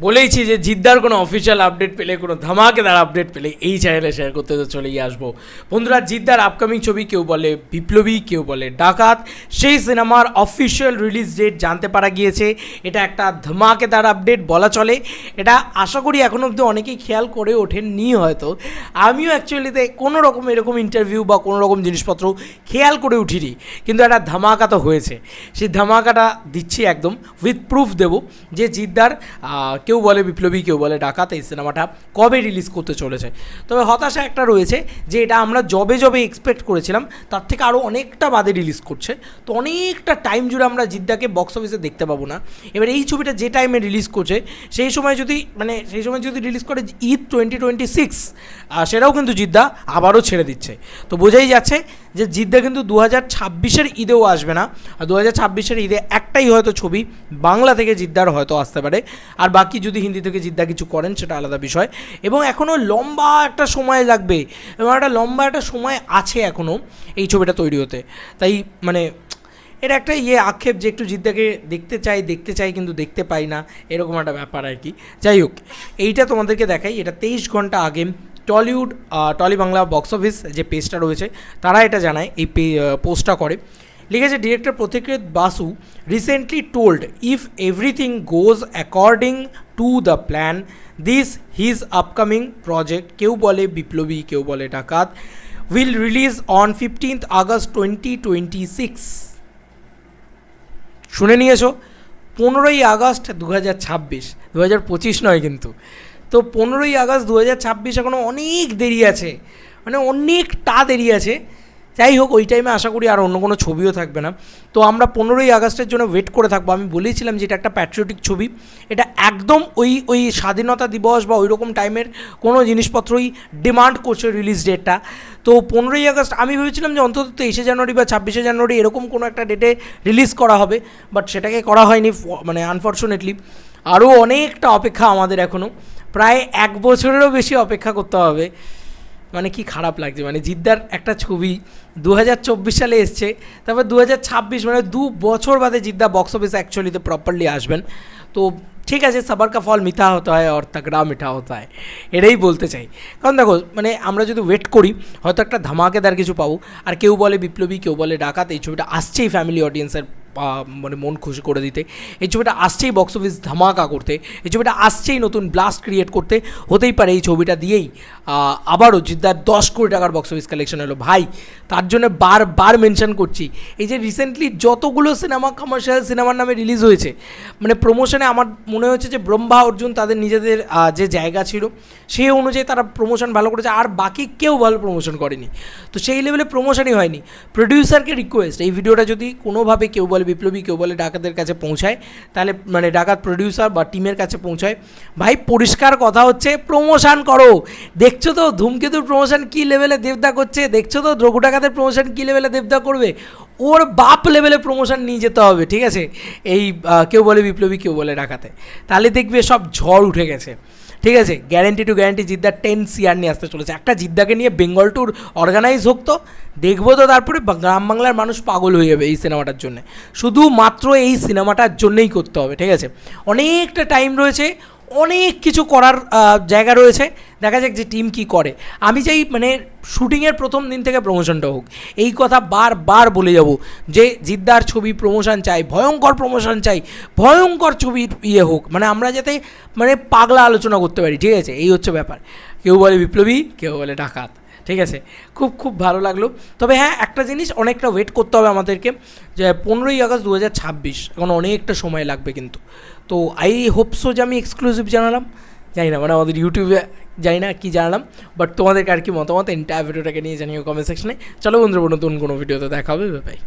বলেইছি যে জিদ্দার কোনো official update পেলে, কোনো ধামাকেদার আপডেট পেলে, এই চ্যানেলে শেয়ার করতে তো চলেই আসব। বন্ধুরা, জিদ্দার আপকামিং ছবি কেউ বলে বিপ্লবী, কেউ বলে ডাকাত, সেই সিনেমার অফিসিয়াল রিলিজ ডেট জানতে পারা গিয়েছে। এটা একটা ধামাকেদার আপডেট বলা চলে। এটা আশা করি এখনও অবধি অনেকেই খেয়াল করে ওঠেননি হয়তো। আমিও অ্যাকচুয়ালিতে কোনো রকম এরকম ইন্টারভিউ বা কোনো রকম জিনিসপত্র খেয়াল করে উঠিনি। কিন্তু একটা ধামাকা তো হয়েছে। সেই ধামাকাটা দিচ্ছি একদম উইথ প্রুফ দেবো যে জিদ্দার কেউ বলে বিপ্লবী, কেউ বলে ডাকাত, এই সিনেমাটা কবে রিলিজ করতে চলেছে? তবে হতাশা একটা রয়েছে যে এটা আমরা জবে জবে এক্সপেক্ট করেছিলাম, তার থেকে আরও অনেকটা বাদে রিলিজ করছে। তো অনেকটা টাইম জুড়ে আমরা জিদ্দাকে বক্স অফিসে দেখতে পাবো না। এবার এই ছবিটা যে টাইমে রিলিজ করছে, সেই সময় যদি মানে সেই সময় যদি রিলিজ করে ঈদ টোয়েন্টি টোয়েন্টি সিক্স সেটাও কিন্তু জিদ্দা আবারও ছেড়ে দিচ্ছে। তো বোঝাই যাচ্ছে যে জিদ্দা কিন্তু দু হাজার ছাব্বিশের ঈদেও আসবে না। আর দু হাজার ছাব্বিশের ঈদে একটাই হয়তো ছবি, বাংলা থেকে জিদ্দার হয়তো আসতে পারে। আর বাকি যদি হিন্দি থেকে জিদ্দা কিছু করেন, সেটা আলাদা বিষয়। এবং এখনও লম্বা একটা সময় লাগবে, এবং একটা লম্বা একটা সময় আছে এখনও এই ছবিটা তৈরি হতে। তাই মানে এটা একটা ইয়ে আক্ষেপ যে একটু জিদ্দাকে দেখতে চাই দেখতে চাই কিন্তু দেখতে পাই না, এরকম একটা ব্যাপার আর কি। যাই হোক, এইটা তোমাদেরকে দেখাই, এটা তেইশ ঘণ্টা আগে Tollywood Tolly Bangla box office যে পেজটা রয়েছে, তারা এটা জানায়, এই পে পোস্টটা করে। লিখেছে director Pratikrit Basu recently told if everything goes according to the plan this his upcoming project কেউ বলে বিপ্লবী, কেউ বলে ডাকাত will release on fifteenth August twenty twenty six শুনে নিয়েছো? পনেরোই আগস্ট দু হাজার ছাব্বিশ দু হাজার পঁচিশ নয় কিন্তু। তো পনেরোই আগস্ট দু হাজার ছাব্বিশ এখনও অনেক দেরি আছে মানে অনেকটা দেরি আছে। যাই হোক, ওই টাইমে আশা করি আর অন্য কোনো ছবিও থাকবে না। তো আমরা পনেরোই আগস্টের জন্য ওয়েট করে থাকব। আমি বলেছিলাম যে এটা একটা প্যাট্রিয়টিক ছবি। এটা একদম ওই ওই স্বাধীনতা দিবস বা ওই রকম টাইমের কোনো জিনিসপত্রই ডিমান্ড করছে রিলিজ ডেটটা তো পনেরোই আগস্ট আমি ভেবেছিলাম যে অন্তত তেইশে জানুয়ারি বা ছাব্বিশে জানুয়ারি এরকম কোনো একটা ডেটে রিলিজ করা হবে। বাট সেটাকে করা হয়নি মানে আনফর্চুনেটলি আরও অনেকটা অপেক্ষা আমাদের এখনও প্রায় এক বছরেরও বেশি অপেক্ষা করতে হবে। মানে কি খারাপ লাগছে? মানে জিদ্দার একটা ছবি দু হাজার চব্বিশ সালে এসছে, তারপর দু হাজার ছাব্বিশ মানে দু বছর বাদে জিদ্দা বক্স অফিসে অ্যাকচুয়ালিতে প্রপারলি আসবেন। তো ঠিক আছে সবার কা ফল মিঠা হতে হয় আর তাকড়া মিঠা হতে হয়, এটাই বলতে চাই। কারণ দেখো মানে আমরা যদি ওয়েট করি, হয়তো একটা ধামাকেদার কিছু পাবো, আর কেউ বলে বিপ্লবী, কেউ বলে ডাকাত, এই ছবিটা আসছেই ফ্যামিলি অডিয়েন্সের মানে মন খুশি করে দিতে। এই ছবিটা আসছেই বক্স অফিস ধামাকা করতে। এই ছবিটা আসছেই নতুন ব্লাস্ট ক্রিয়েট করতে। হতেই পারে এই ছবিটা দিয়েই। আবারও জিদ্দার দশ কোটি টাকার বক্স অফিস কালেকশন হলো। ভাই, তার জন্য বারবার মেনশন করছি। এই যে রিসেন্টলি যতগুলো সিনেমা কমার্শিয়াল সিনেমার নামে রিলিজ হয়েছে মানে প্রমোশনে আমার মনে হচ্ছে যে ব্রহ্মা, অর্জুন তাদের নিজেদের যে জায়গা ছিল, সেই অনুযায়ী তারা প্রমোশন ভালো করেছে। আর বাকি কেউ ভালো প্রমোশন করেনি। তো সেই লেভেলে প্রমোশনই হয়নি। প্রডিউসারকে রিকোয়েস্ট এই ভিডিওটা যদি কোনোভাবে কেউ বলে বিপ্লবী, কেউ বলে ডাকাতের কাছে পৌঁছায়। তাহলে মানে ডাকাত প্রডিউসার বা টিমের কাছে পৌঁছায়। ভাই, পরিষ্কার কথা হচ্ছে প্রমোশন করো। দেখছ তো ধূমকেতুর প্রমোশন কী লেভেলে দেবদা করছে? দেখছ তো দ্রঘু ডাকাতের প্রমোশন কী লেভেলে দেবদা করবে? ওর বাপ লেভেলে প্রমোশন নিয়ে যেতে হবে, ঠিক আছে? এই কেউ বলে বিপ্লবী, কেউ বলে ডাকাতে। তাহলে দেখবে সব ঝড় উঠে গেছে। ঠিক আছে গ্যারেন্টি টু গ্যারেন্টি জিদ্দার টেন সিয়ার নিয়ে আসতে চলেছে। একটা জিদ্দাকে নিয়ে বেঙ্গল ট্যুর অর্গানাইজ হোক তো, দেখব তো তারপরে গ্রাম বাংলার মানুষ পাগল হয়ে যাবে এই সিনেমাটার জন্য। শুধুমাত্র এই সিনেমাটার জন্যেই করতে হবে, ঠিক আছে? অনেকটা টাইম রয়েছে অনেক কিছু করার জায়গা রয়েছে। দেখা যাক যে টিম কি করে। আমি চাই মানে শুটিংয়ের প্রথম দিন থেকে প্রমোশনটা হোক, এই কথা বারবার বলে যাব যে জিদ্দার ছবি প্রমোশন চাই, ভয়ঙ্কর প্রমোশন চাই, ভয়ঙ্কর ছবির ইয়ে হোক। মানে আমরা যাতে মানে পাগলা আলোচনা করতে পারি। ঠিক আছে, এই হচ্ছে ব্যাপার। কেউ বলে বিপ্লবী, কেউ বলে ডাকাত। ঠিক আছে? খুব খুব ভালো লাগল। তবে হ্যাঁ একটা জিনিস অনেকটা ওয়েট করতে হবে আমাদেরকে, যে পনেরোই আগস্ট দু হাজার ছাব্বিশ, এখন অনেকটা সময় লাগবে কিন্তু। তো আই হোপসো যে আমি এক্সক্লুসিভ জানালাম। জানি না মানে আমাদের ইউটিউবে জানি না কি জানালাম বাট তোমাদেরকে আর কি মতামত এন্টায়ার ভিডিওটাকে নিয়ে জানিও কমেন্ট সেকশনে চলো বন্ধুরা, নতুন কোনো ভিডিওতে দেখা হবে বাই